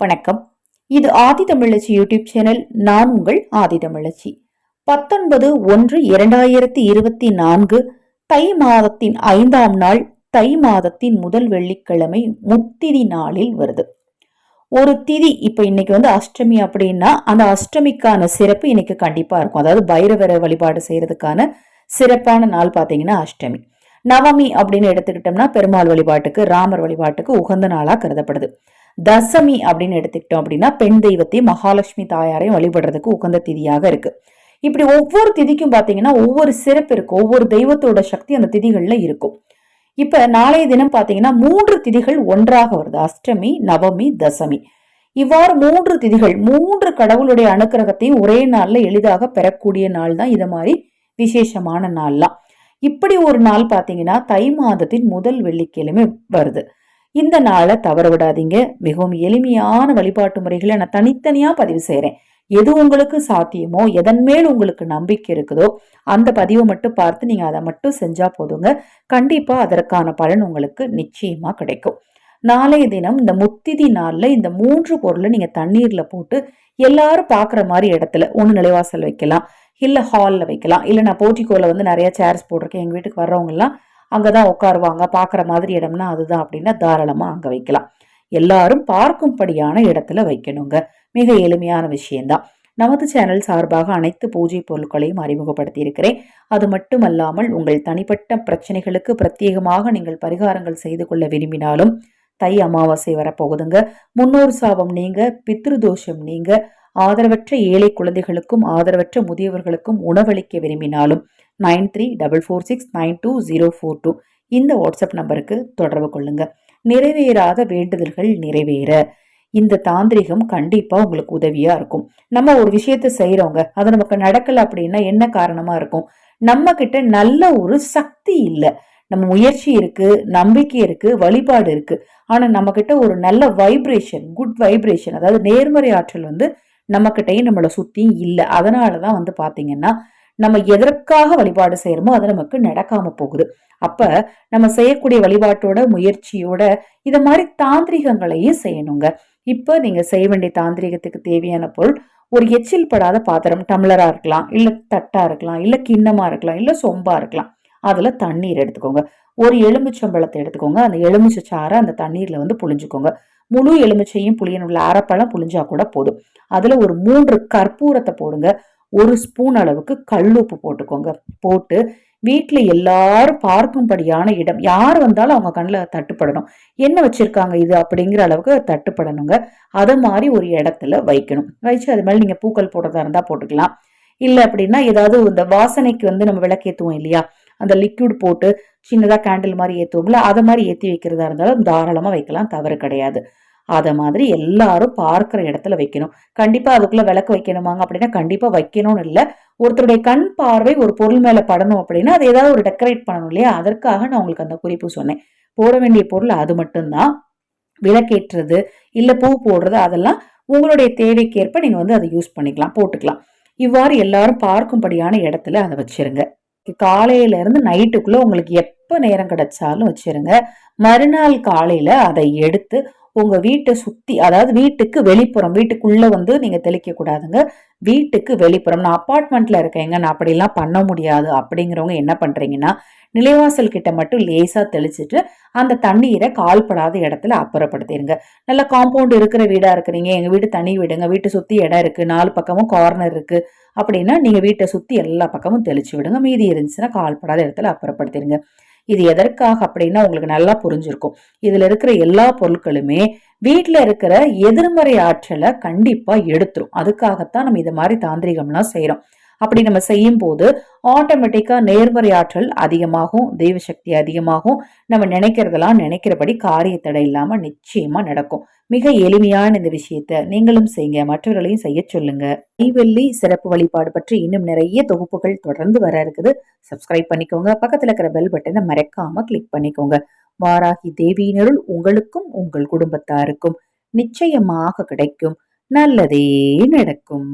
வணக்கம். இது ஆதி தமிழச்சி YouTube channel. நான் உங்கள் ஆதி தமிழச்சி. பத்தொன்பது ஒன்று இரண்டாயிரத்தி இருபத்தி நான்கு தை மாதத்தின் ஐந்தாம் நாள் தை மாதத்தின் முதல் வெள்ளிக்கிழமை முத்திதி நாளில் வருது. ஒரு திதி இப்போ இன்னைக்கு வந்து அஷ்டமி அப்படின்னா அந்த அஷ்டமிக்கான சிறப்பு இன்னைக்கு கண்டிப்பாக இருக்கும். அதாவது பைரவர வழிபாடு செய்கிறதுக்கான சிறப்பான நாள் பார்த்தீங்கன்னா அஷ்டமி. நவமி அப்படின்னு எடுத்துக்கிட்டோம்னா பெருமாள் வழிபாட்டுக்கு ராமர் வழிபாட்டுக்கு உகந்த நாளாக கருதப்படுது. தசமி அப்படின்னு எடுத்துக்கிட்டோம் அப்படின்னா பெண் தெய்வத்தையும் மகாலட்சுமி தாயாரையும் வழிபடுறதுக்கு உகந்த திதியாக இருக்கு. இப்படி ஒவ்வொரு திதிக்கும் பார்த்தீங்கன்னா ஒவ்வொரு சிறப்பு இருக்கும் ஒவ்வொரு தெய்வத்தோட சக்தி அந்த திதிகளில் இருக்கும். இப்போ நாளைய தினம் பார்த்தீங்கன்னா மூன்று திதிகள் ஒன்றாக வருது. அஷ்டமி நவமி தசமி. இவ்வாறு மூன்று திதிகள் மூன்று கடவுளுடைய அனுக்கிரகத்தையும் ஒரே நாளில் எளிதாக பெறக்கூடிய நாள் தான் இது மாதிரி விசேஷமான நாள்லாம். இப்படி ஒரு நாள் பார்த்தீங்கன்னா தை மாதத்தின் முதல் வெள்ளிக்கிழமை வருது. இந்த நாளை தவற விடாதீங்க. மிகவும் எளிமையான வழிபாட்டு முறைகளை நான் தனித்தனியாக பதிவு செய்கிறேன் எது உங்களுக்கு சாத்தியமோ எதன் மேல் உங்களுக்கு நம்பிக்கை இருக்குதோ அந்த பதிவை மட்டும் பார்த்து நீங்கள் அதை மட்டும் செஞ்சால் போதுங்க. கண்டிப்பாக அதற்கான பலன் உங்களுக்கு நிச்சயமாக கிடைக்கும். நாளைய தினம் இந்த முத்திதி நாளில் இந்த மூன்று பொருளை நீங்கள் தண்ணீரில் போட்டு எல்லாரும் பார்க்குற மாதிரி இடத்துல ஒன்று நிலைவாசல் வைக்கலாம். இல்லை ஹாலில் வைக்கலாம். இல்லை நான் போர்ட்டிகோல வந்து நிறையா சேர்ஸ் போட்டிருக்கேன். எங்கள் வீட்டுக்கு வர்றவங்கலாம் அங்கே தான் உட்காருவாங்க. பார்க்குற மாதிரி இடம்னா அதுதான் அப்படின்னா தாராளமாக அங்கே வைக்கலாம். எல்லாரும் பார்க்கும்படியான இடத்துல வைக்கணுங்க. மிக எளிமையான விஷயம்தான். நமது சேனல் சார்பாக அனைத்து பூஜை பொருட்களையும் அறிமுகப்படுத்தி இருக்கிறேன் அது மட்டுமல்லாமல் உங்கள் தனிப்பட்ட பிரச்சனைகளுக்கு பிரத்யேகமாக நீங்கள் பரிகாரங்கள் செய்து கொள்ள விரும்பினாலும் தை அமாவாசை வரப்போகுதுங்க. முன்னோர் சாபம் நீங்க பித்ருதோஷம் நீங்க ஆதரவற்ற ஏழை குழந்தைகளுக்கும் ஆதரவற்ற முதியவர்களுக்கும் உணவளிக்க விரும்பினாலும் nine three double four six nine two zero four two. இந்த வாட்ஸ்அப் நம்பருக்கு தொடர்பு கொள்ளுங்க. நிறைவேறாத வேண்டுதல்கள் நிறைவேற. இந்த தாந்திரிகம் கண்டிப்பாக உங்களுக்கு உதவியாக இருக்கும். நம்ம ஒரு விஷயத்த செய்கிறோங்க அது நமக்கு நடக்கலை அப்படின்னா என்ன காரணமாக இருக்கும்? நம்ம கிட்ட நல்ல ஒரு சக்தி இல்லை. நம்ம முயற்சி இருக்கு நம்பிக்கை இருக்கு வழிபாடு இருக்கு. ஆனா நம்ம கிட்ட ஒரு நல்ல வைப்ரேஷன் குட் வைப்ரேஷன் அதாவது நேர்மறை ஆற்றல் வந்து நம்ம கிட்டையும் நம்மளை சுத்தியும் இல்லை. அதனாலதான் வந்து பாத்தீங்கன்னா நம்ம எதற்காக வழிபாடு செய்யறோமோ அது நமக்கு நடக்காம போகுது. அப்ப நம்ம செய்யக்கூடிய வழிபாட்டோட முயற்சியோட இத மாதிரி தாந்திரிகங்களையும் செய்யணுங்க. இப்போ நீங்க செய்ய வேண்டிய தாந்திரிகத்துக்கு தேவையான பொருள் ஒரு எச்சில் படாத பாத்திரம் டம்ளரா இருக்கலாம் இல்ல தட்டா இருக்கலாம் இல்ல கிண்ணமா இருக்கலாம் இல்ல சொம்பா இருக்கலாம். அதுல தண்ணீர் எடுத்துக்கோங்க. ஒரு எலுமிச்சம்பழத்தை எடுத்துக்கோங்க. அந்த எலுமிச்சை சாரை அந்த தண்ணீர்ல வந்து புளிஞ்சுக்கோங்க முழு எலுமிச்சையும் புளியனுள்ள அரைப்பழம் புளிஞ்சா கூட போதும். அதுல ஒரு மூன்று கற்பூரத்தை போடுங்க. ஒரு ஸ்பூன் அளவுக்கு கல்லுப்பு போட்டுக்கோங்க. போட்டு வீட்டில் எல்லாரும் பார்க்கும்படியான இடம். யார் வந்தாலும் அவங்க கண்ணில் தட்டுப்படணும். என்ன வச்சுருக்காங்க இது அப்படிங்கிற அளவுக்கு தட்டுப்படணுங்க. அதை மாதிரி ஒரு இடத்துல வைக்கணும். வச்சு அது மாதிரி நீங்கள் பூக்கள் போடுறதா இருந்தால் போட்டுக்கலாம். இல்லை அப்படின்னா ஏதாவது இந்த வாசனைக்கு வந்து நம்ம விளக்கேற்றுவோம் இல்லையா? அந்த லிக்விட் போட்டு சின்னதாக கேண்டில் மாதிரி ஏற்றுவோம்ல அதை மாதிரி ஏற்றி வைக்கிறதா இருந்தாலும் தாராளமாக வைக்கலாம். தவறு கிடையாது. அதை மாதிரி எல்லாரும் பார்க்குற இடத்துல வைக்கணும். கண்டிப்பாக அதுக்குள்ளே விளக்கு வைக்கணுமாங்க அப்படின்னா கண்டிப்பாக வைக்கணும்னு இல்லை. ஒருத்தருடைய கண் பார்வை ஒரு பொருள் மேலே படணும் அப்படின்னா அதை ஏதாவது ஒரு டெக்கரேட் பண்ணணும் இல்லையா? அதற்காக நான் உங்களுக்கு அந்த குறிப்பு சொன்னேன். போட வேண்டிய பொருள் அது மட்டும்தான். விளக்கேற்றுறது இல்லை பூ போடுறது அதெல்லாம் உங்களுடைய தேவைக்கேற்ப நீங்கள் வந்து அதை யூஸ் பண்ணிக்கலாம் போட்டுக்கலாம். இவ்வாறு எல்லாரும் பார்க்கும்படியான இடத்துல அதை வச்சிருங்க. காலையில இருந்து நைட்டுக்குள்ள உங்களுக்கு எப்போ நேரம் கிடைச்சாலும் வச்சிருங்க. மறுநாள் காலையில அதை எடுத்து உங்க வீட்டை சுத்தி அதாவது வீட்டுக்கு வெளிப்புறம் வீட்டுக்குள்ள வந்து நீங்க தெளிக்க கூடாதுங்க. வீட்டுக்கு வெளிப்புறம். நான் அப்பார்ட்மெண்ட்ல இருக்கேங்க. நான் அப்படிலாம் பண்ண முடியாது. அப்படிங்கிறவங்க என்ன பண்றீங்கன்னா நிலைவாசல் கிட்ட மட்டும் லேசா தெளிச்சிட்டு அந்த தண்ணீரை கால்படாத இடத்துல அப்புறப்படுத்திடுங்க நல்ல காம்பவுண்ட் இருக்கிற வீடா இருக்கிறீங்க. எங்க வீடு தனி வீடுங்க. வீட்டை சுத்தி இடம் இருக்கு. நாலு பக்கமும் கார்னர் இருக்கு. அப்படின்னா நீங்க வீட்டை சுத்தி எல்லா பக்கமும் தெளிச்சு விடுங்க. மீதி இருந்துச்சுன்னா கால்படாத இடத்துல அப்புறப்படுத்திடுங்க இது எதற்காக அப்படின்னா உங்களுக்கு நல்லா புரிஞ்சிருக்கும். இதுல இருக்கிற எல்லா பொருட்களுமே வீட்டில் இருக்கிற எதிர்மறை ஆற்றலை கண்டிப்பாக எடுத்துரும். அதுக்காகத்தான் நம்ம இது மாதிரி தாந்திரிகம்லாம் செய்கிறோம் அப்படி நம்ம செய்யும் போது ஆட்டோமேட்டிக்காக நேர்மறை ஆற்றல் அதிகமாகும் தெய்வ சக்தி அதிகமாகும். நம்ம நினைக்கிறதெல்லாம் நினைக்கிறபடி காரிய தடை நிச்சயமாக நடக்கும். மிக எளிமையான இந்த விஷயத்த நீங்களும் செய்யுங்க மற்றவர்களையும் செய்ய சொல்லுங்க. நெய்வெள்ளி சிறப்பு வழிபாடு பற்றி இன்னும் நிறைய தொகுப்புகள் தொடர்ந்து வர இருக்குது. சப்ஸ்கிரைப் பண்ணிக்கோங்க. பக்கத்தில் இருக்கிற பெல் பட்டனை மறக்காம கிளிக் பண்ணிக்கோங்க. வாராகி தேவியினருள் உங்களுக்கும் உங்கள் குடும்பத்தாருக்கும் நிச்சயமாக கிடைக்கும். நல்லதே நடக்கும்.